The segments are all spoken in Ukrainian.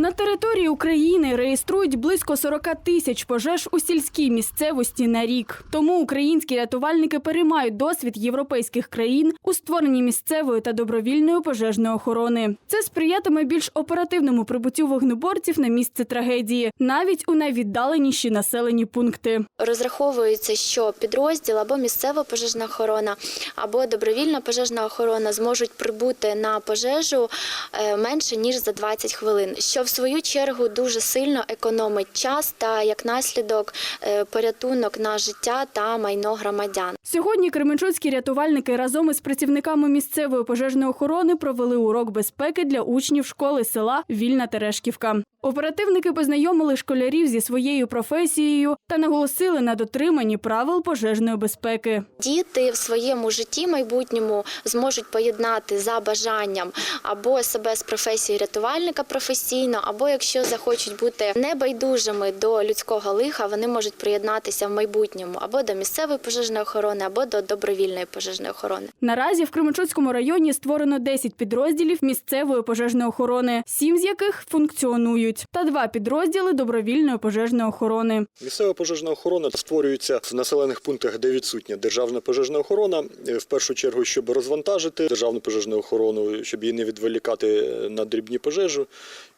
На території України реєструють близько 40 тисяч пожеж у сільській місцевості на рік. Тому українські рятувальники переймають досвід європейських країн у створенні місцевої та добровільної пожежної охорони. Це сприятиме більш оперативному прибуттю вогнеборців на місце трагедії, навіть у найвіддаленіші населені пункти. Розраховується, що підрозділ або місцева пожежна охорона, або добровільна пожежна охорона зможуть прибути на пожежу е, менше ніж за 20 хвилин, що свою чергу дуже сильно економить час та як наслідок е, порятунок на життя та майно громадян. Сьогодні кременчуцькі рятувальники разом із працівниками місцевої пожежної охорони провели урок безпеки для учнів школи села Вільна Терешківка. Оперативники познайомили школярів зі своєю професією та наголосили на дотриманні правил пожежної безпеки. Діти в своєму житті майбутньому зможуть поєднати за бажанням або себе з професією рятувальника професійно, або якщо захочуть бути небайдужими до людського лиха, вони можуть приєднатися в майбутньому або до місцевої пожежної охорони, або до добровільної пожежної охорони. Наразі в Кременчуцькому районі створено 10 підрозділів місцевої пожежної охорони, сім з яких функціонують, та два підрозділи добровільної пожежної охорони. Місцева пожежна охорона створюється в населених пунктах, де відсутня державна пожежна охорона. е, В першу чергу, щоб розвантажити державну пожежну охорону, щоб її не відволікати на дрібні пожежі.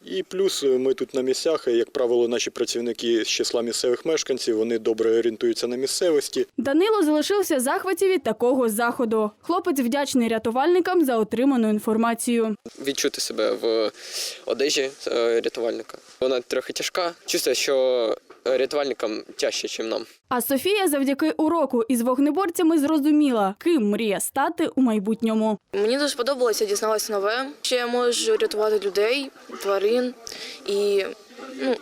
І плюс е, ми тут на місцях, е, як правило, наші працівники з числа місцевих мешканців, вони добре орієнтуються на місцевості. Данило залишився в захваті від такого заходу. Хлопець вдячний рятувальникам за отриману інформацію. відчути себе в одежі е, рятувальника. Вона трохи тяжка. Чувствую, що рятувальникам тяжче, ніж нам. А Софія завдяки уроку із вогнеборцями зрозуміла, ким мріє стати у майбутньому. Мені дуже сподобалося, дізналася нове, що я можу рятувати людей, тварин і ну,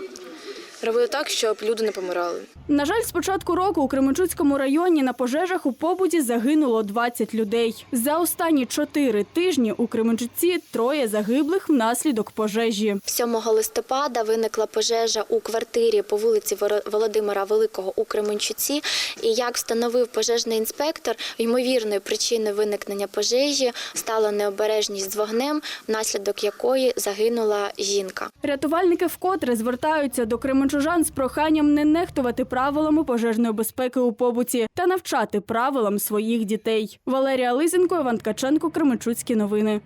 робити так, щоб люди не помирали. На жаль, з початку року у Кременчуцькому районі на пожежах у побуті загинуло 20 людей. За останні чотири тижні у Кременчуці троє загиблих внаслідок пожежі. 7 листопада виникла пожежа у квартирі по вулиці Володимира Великого у Кременчуці. І як встановив пожежний інспектор, ймовірною причиною виникнення пожежі стала необережність з вогнем, внаслідок якої загинула жінка. Рятувальники вкотре звертаються до кременчужан з проханням не нехтувати правилами пожежної безпеки у побуті та навчати правилам своїх дітей. Валерія Лизенко, Іван Ткаченко, Кременчуцькі новини.